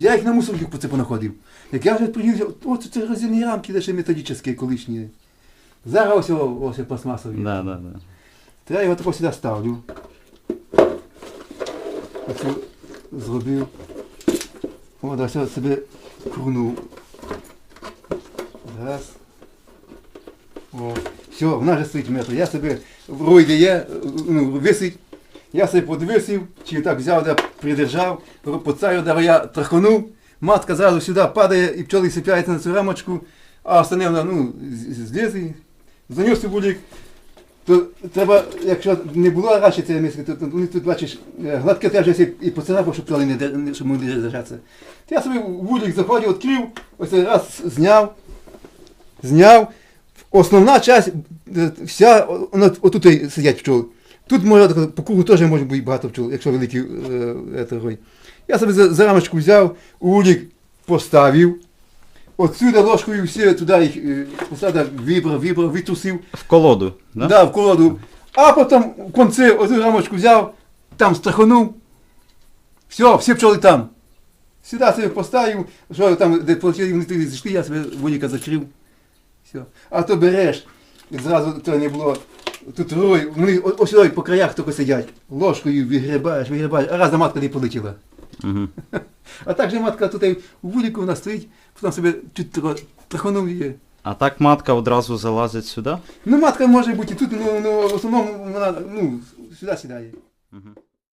Я їх на мусорках по це понаходив. Як я вже приніс, от це розірні рамки, де ще методичні, колишні. Зараз ось, ось пластмасові. Да, да, да. То я його тако сюди ставлю. Оцю зробив. О, да, все себе крунув. Раз. О, все, вона вже стоїть метр. Я себе в ройді є, ну, висить. Я себе подвисив, чи так взяв, да, придержав, по царю да, я траханув. Матка зразу сюди падає і пчоли сипляються на цю рамочку, а остальне вона ну, злізе, занес у вулик. То треба, якщо не було раніше цієї миски, то, то ну, тут бачиш, е, гладке теж і поцарапав, щоб пчоли не, щоб вони не держаться. То я собі вулик заходив, відкрив, ось раз зняв, зняв. Основна часть, е, вся, вона отут сидять пчоли. Тут може так, по кругу теж може бути багато пчол, якщо великий е, е. Я собі за, за рамочку взяв, у вулик поставив. Отсюди ложкою всі туди їх е, вибрав, вибрав, витрусив. В колоду, да? Да, в колоду. А потім в кінці оцю рамочку взяв, там страханув. Все, всі пчоли там. Сюди собі поставив, що там, де полетіли, вони туди зійшли, я себе вуліка закрив. Все. А то береш, і зразу то не було. Тут рой, вони о- ось сюди по краях тільки сидять. Ложкою вигрібаєш, вигрібаєш, а раз на матка не полетіла. Угу. А так же матка тут і у вуліку вона стоїть, потім себе чуть тро-. А так матка одразу залазить сюди? Ну матка може бути і тут, ну, ну в основному вона ну, сюди сідає. Угу.